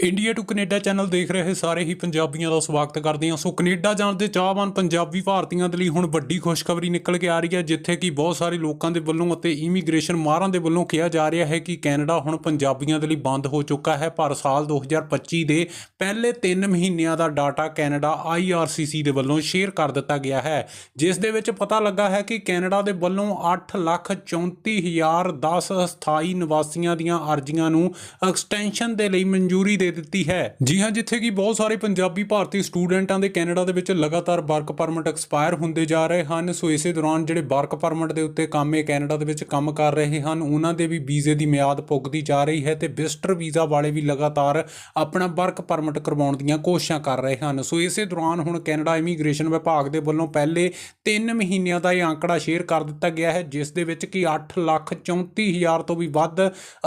India to Canada channel ਦੇਖ ਰਹੇ ਸਾਰੇ ਹੀ ਪੰਜਾਬੀਆਂ ਦਾ ਸਵਾਗਤ ਕਰਦੇ ਹਾਂ। ਸੋ ਕੈਨੇਡਾ ਜਾਣ ਦੇ ਚਾਹਵਾਨ ਪੰਜਾਬੀ ਭਾਰਤੀਆਂ ਦੇ ਲਈ ਹੁਣ ਵੱਡੀ ਖੁਸ਼ਖਬਰੀ ਨਿਕਲ ਕੇ ਆ ਰਹੀ ਹੈ ਜਿੱਥੇ ਕਿ ਬਹੁਤ ਸਾਰੇ ਲੋਕਾਂ ਦੇ ਵੱਲੋਂ ਅਤੇ ਇਮੀਗ੍ਰੇਸ਼ਨ ਮਾਹਰਾਂ ਦੇ ਵੱਲੋਂ ਕਿਹਾ ਜਾ ਰਿਹਾ ਹੈ ਕਿ ਕੈਨੇਡਾ ਹੁਣ ਪੰਜਾਬੀਆਂ ਦੇ ਲਈ ਬੰਦ ਹੋ ਚੁੱਕਾ ਹੈ। ਪਰ ਸਾਲ 2025 ਦੇ ਪਹਿਲੇ 3 ਮਹੀਨਿਆਂ ਦਾ ਡਾਟਾ ਕੈਨੇਡਾ IRCC ਦੇ ਵੱਲੋਂ ਸ਼ੇਅਰ ਕਰ ਦਿੱਤਾ ਗਿਆ ਹੈ ਜਿਸ ਦੇ ਵਿੱਚ ਪਤਾ ਲੱਗਾ ਹੈ ਕਿ ਕੈਨੇਡਾ ਦੇ ਵੱਲੋਂ 8,34,010 ਅਸਥਾਈ ਨਿਵਾਸੀਆਂ ਦੀਆਂ ਅਰਜ਼ੀਆਂ ਨੂੰ ਐਕਸਟੈਂਸ਼ਨ ਦੇ ਲਈ ਮਨਜ਼ੂਰੀ ਦੇ ਦਿੱਤੀ ਹੈ। ਜੀ ਹਾਂ ਜਿੱਥੇ ਕਿ ਬਹੁਤ ਸਾਰੇ ਪੰਜਾਬੀ ਭਾਰਤੀ ਸਟੂਡੈਂਟਾਂ ਦੇ ਕੈਨੇਡਾ ਦੇ ਵਿੱਚ ਲਗਾਤਾਰ ਵਰਕ ਪਰਮਿਟ ਐਕਸਪਾਇਰ ਹੁੰਦੇ ਜਾ ਰਹੇ ਹਨ। ਸੋ ਇਸੇ ਦੌਰਾਨ ਜਿਹੜੇ ਵਰਕ ਪਰਮਿਟ ਦੇ ਉੱਤੇ ਕਾਮੇ ਕੈਨੇਡਾ ਦੇ ਵਿੱਚ ਕੰਮ ਕਰ ਰਹੇ ਹਨ ਉਹਨਾਂ ਦੇ ਵੀ ਵੀਜ਼ੇ ਦੀ ਮਿਆਦ ਪੁੱਗਦੀ ਜਾ ਰਹੀ ਹੈ ਤੇ ਵਿਜ਼ਟਰ ਵੀਜ਼ਾ ਵਾਲੇ ਵੀ ਲਗਾਤਾਰ ਆਪਣਾ ਵਰਕ ਪਰਮਿਟ ਕਰਵਾਉਣ ਦੀਆਂ ਕੋਸ਼ਿਸ਼ਾਂ ਕਰ ਰਹੇ ਹਨ। ਸੋ ਇਸੇ ਦੌਰਾਨ ਹੁਣ ਕੈਨੇਡਾ ਇਮੀਗ੍ਰੇਸ਼ਨ ਵਿਭਾਗ ਦੇ ਵੱਲੋਂ ਪਹਿਲੇ 3 ਮਹੀਨਿਆਂ ਦਾ ਇਹ ਅੰਕੜਾ ਸ਼ੇਅਰ ਕਰ ਦਿੱਤਾ ਗਿਆ ਹੈ ਜਿਸ ਦੇ ਵਿੱਚ ਕਿ 8,34,000 ਤੋਂ ਵੀ ਵੱਧ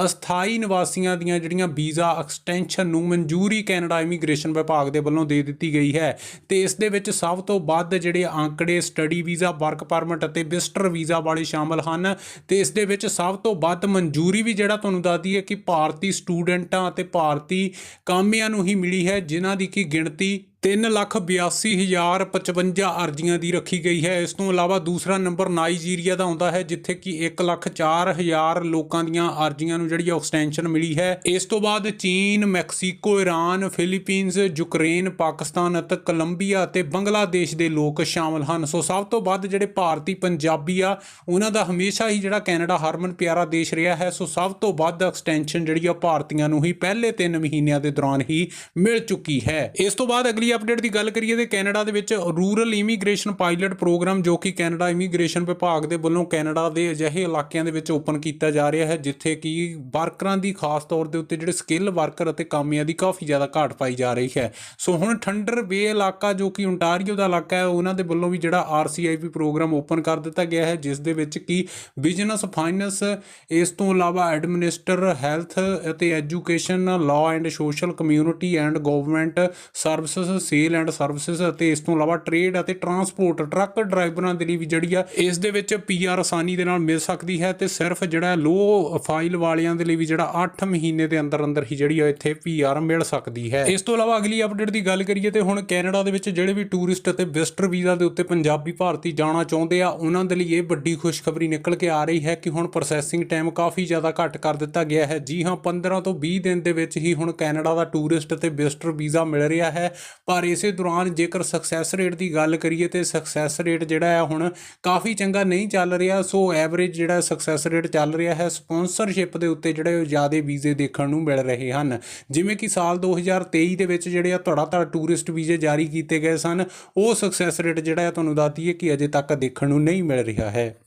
ਅਸਥਾਈ ਨਿਵਾਸੀਆਂ ਦੀਆਂ ਜਿਹੜੀਆਂ ਵੀਜ਼ਾ ਐਕਸਟੈਂਸ਼ਨ ਨੂੰ ਮਨਜ਼ੂਰੀ ਕੈਨੇਡਾ ਇਮੀਗ੍ਰੇਸ਼ਨ ਵਿਭਾਗ ਦੇ ਵੱਲੋਂ ਦੇ ਦਿੱਤੀ ਗਈ ਹੈ ਤੇ ਇਸ ਦੇ ਵਿੱਚ ਸਭ ਤੋਂ ਵੱਧ ਜਿਹੜੇ ਅੰਕੜੇ ਸਟੱਡੀ ਵੀਜ਼ਾ, ਵਰਕ ਪਰਮਿਟ ਅਤੇ ਵਿਜ਼ਟਰ ਵੀਜ਼ਾ ਵਾਲੇ ਸ਼ਾਮਲ ਹਨ ਤੇ ਇਸ ਦੇ ਵਿੱਚ ਸਭ ਤੋਂ ਵੱਧ ਮਨਜ਼ੂਰੀ ਵੀ ਜਿਹੜਾ ਤੁਹਾਨੂੰ ਦੱਸਦੀ ਹੈ ਕਿ ਭਾਰਤੀ ਸਟੂਡੈਂਟਾਂ ਅਤੇ ਭਾਰਤੀ ਕਾਮਿਆਂ ਨੂੰ ਹੀ ਮਿਲੀ ਹੈ, ਜਿਨ੍ਹਾਂ ਦੀ ਕੀ ਗਿਣਤੀ 382055 ਅਰਜ਼ੀਆਂ ਦੀ ਰੱਖੀ ਗਈ ਹੈ। ਇਸ ਤੋਂ ਇਲਾਵਾ ਦੂਸਰਾ ਨੰਬਰ ਨਾਈਜੀਰੀਆ ਦਾ ਆਉਂਦਾ ਹੈ, ਜਿੱਥੇ ਕਿ 104000 ਲੋਕਾਂ ਦੀਆਂ ਅਰਜ਼ੀਆਂ ਨੂੰ ਜਿਹੜੀ ਐਕਸਟੈਂਸ਼ਨ ਮਿਲੀ ਹੈ। ਇਸ ਤੋਂ ਬਾਅਦ ਚੀਨ, Mexico, Iran, Philippines, Ukraine, Pakistan ਅਤੇ ਕੋਲੰਬੀਆ ਅਤੇ ਬੰਗਲਾਦੇਸ਼ ਦੇ ਲੋਕ ਸ਼ਾਮਲ ਹਨ। ਸੋ ਸਭ ਤੋਂ ਵੱਧ ਜਿਹੜੇ ਭਾਰਤੀ ਪੰਜਾਬੀ ਆ, ਉਹਨਾਂ ਦਾ ਹਮੇਸ਼ਾ ਹੀ ਜਿਹੜਾ ਕੈਨੇਡਾ ਹਰਮਨ ਪਿਆਰਾ ਦੇਸ਼ ਰਿਹਾ ਹੈ। ਸੋ ਸਭ ਤੋਂ ਵੱਧ ਐਕਸਟੈਂਸ਼ਨ ਜਿਹੜੀ ਆ ਭਾਰਤੀਆਂ ਨੂੰ ਹੀ ਪਹਿਲੇ 3 ਮਹੀਨਿਆਂ ਦੇ ਦੌਰਾਨ ਹੀ ਮਿਲ ਚੁੱਕੀ ਹੈ। ਇਸ ਤੋਂ ਬਾਅਦ ਅਗਲੀ ਅਪਡੇਟ ਦੀ ਗੱਲ ਕਰੀਏ ਤੇ ਕੈਨੇਡਾ ਦੇ ਵਿੱਚ ਰੂਰਲ ਇਮੀਗ੍ਰੇਸ਼ਨ ਪਾਇਲਟ ਪ੍ਰੋਗਰਾਮ ਜੋ ਕਿ ਕੈਨੇਡਾ ਇਮੀਗ੍ਰੇਸ਼ਨ ਵਿਭਾਗ ਦੇ ਵੱਲੋਂ ਕੈਨੇਡਾ ਦੇ ਅਜਿਹੇ ਇਲਾਕਿਆਂ ਦੇ ਵਿੱਚ ਓਪਨ ਕੀਤਾ ਜਾ ਰਿਹਾ ਹੈ, ਜਿੱਥੇ ਕਿ ਵਰਕਰਾਂ ਦੀ ਖਾਸ ਤੌਰ ਦੇ ਉੱਤੇ ਜਿਹੜੇ ਸਕਿੱਲ ਵਰਕਰ ਅਤੇ ਕਾਮਿਆਂ ਦੀ ਕਾਫੀ ਜ਼ਿਆਦਾ ਘਾਟ ਪਾਈ ਜਾ ਰਹੀ ਹੈ। ਸੋ ਹੁਣ ਠੰਡਰ ਬੇ ਇਲਾਕਾ ਜੋ ਕਿ ਓਨਟਾਰੀਓ ਦਾ ਇਲਾਕਾ ਹੈ, ਉਹਨਾਂ ਦੇ ਵੱਲੋਂ ਵੀ ਜਿਹੜਾ ਆਰਸੀਆਈਪੀ ਪ੍ਰੋਗਰਾਮ ਓਪਨ ਕਰ ਦਿੱਤਾ ਗਿਆ ਹੈ, ਜਿਸ ਦੇ ਵਿੱਚ ਕਿ ਬਿਜ਼ਨਸ ਫਾਈਨੈਂਸ, ਇਸ ਤੋਂ ਇਲਾਵਾ ਐਡਮਿਨਿਸਟਰ, ਹੈਲਥ ਅਤੇ education, law and social community and government services sale and services ਅਤੇ ਇਸ ਤੋਂ ਇਲਾਵਾ ਟ੍ਰੇਡ ਅਤੇ ਟਰਾਂਸਪੋਰਟ ਟਰੱਕ ਡਰਾਈਵਰਾਂ ਦੇ ਲਈ ਵੀ ਜਿਹੜੀ ਆ, ਇਸ ਦੇ ਵਿੱਚ ਪੀਆਰ ਆਸਾਨੀ ਦੇ ਨਾਲ ਮਿਲ ਸਕਦੀ ਹੈ ਤੇ ਸਿਰਫ ਜਿਹੜਾ ਲੋ ਫਾਈਲ ਵਾਲਿਆਂ ਦੇ ਲਈ ਵੀ ਜਿਹੜਾ 8 ਮਹੀਨੇ ਦੇ ਅੰਦਰ ਅੰਦਰ ਹੀ ਜਿਹੜੀ ਆ ਇੱਥੇ ਪੀਆਰ ਮਿਲ ਸਕਦੀ ਹੈ। ਇਸ ਤੋਂ ਇਲਾਵਾ ਅਗਲੀ ਅਪਡੇਟ ਦੀ ਗੱਲ ਕਰੀਏ ਤੇ ਹੁਣ ਕੈਨੇਡਾ ਦੇ ਵਿੱਚ ਜਿਹੜੇ ਵੀ ਟੂਰਿਸਟ ਅਤੇ ਵਿਜ਼ਟਰ ਵੀਜ਼ਾ ਦੇ ਉੱਤੇ ਪੰਜਾਬੀ ਭਾਰਤੀ ਜਾਣਾ ਚਾਹੁੰਦੇ ਆ, ਉਹਨਾਂ ਦੇ ਲਈ ਇਹ ਵੱਡੀ ਖੁਸ਼ਖਬਰੀ ਨਿਕਲ ਕੇ ਆ ਰਹੀ ਹੈ ਕਿ ਹੁਣ ਪ੍ਰੋਸੈਸਿੰਗ ਟਾਈਮ ਕਾਫੀ ਜ਼ਿਆਦਾ ਘੱਟ ਕਰ ਦਿੱਤਾ ਗਿਆ ਹੈ। ਜੀ ਹਾਂ 15 ਤੋਂ 20 ਦਿਨ ਦੇ ਵਿੱਚ ਹੀ ਹੁਣ ਕੈਨੇਡਾ ਦਾ ਟੂਰਿਸਟ ਅਤੇ ਵਿਜ਼ਟਰ ਵੀਜ਼ਾ ਮਿਲ ਰਿਹਾ ਹੈ। ਪਰ ਇਸੇ ਦੌਰਾਨ ਜੇਕਰ ਸਕਸੈਸ ਰੇਟ ਦੀ ਗੱਲ ਕਰੀਏ ਤੇ ਸਕਸੈਸ ਰੇਟ ਜਿਹੜਾ ਆ ਹੁਣ ਕਾਫੀ ਚੰਗਾ ਨਹੀਂ ਚੱਲ ਰਿਹਾ, ਸੋ ਐਵਰੇਜ ਜਿਹੜਾ ਸਕਸੈਸ ਰੇਟ ਚੱਲ ਰਿਹਾ ਹੈ ਸਪਾਂਸਰਸ਼ਿਪ ਦੇ ਉੱਤੇ ਜਿਹੜੇ ਜ਼ਿਆਦਾ ਵੀਜ਼ੇ ਦੇਖਣ ਨੂੰ ਮਿਲ ਰਹੇ ਹਨ। ਜਿਵੇਂ ਕਿ ਸਾਲ 2023 ਦੇ ਵਿੱਚ ਜਿਹੜੇ ਆ ਧੜਾ ਧੜ ਟੂਰਿਸਟ ਵੀਜ਼ੇ ਜਾਰੀ ਕੀਤੇ ਗਏ ਸਨ, ਉਹ ਸਕਸੈਸ ਰੇਟ ਜਿਹੜਾ ਆ ਤੁਹਾਨੂੰ ਦੱਸਦੀ ਹੈ ਕਿ ਅਜੇ ਤੱਕ ਦੇਖਣ ਨੂੰ ਨਹੀਂ ਮਿਲ ਰਿਹਾ ਹੈ।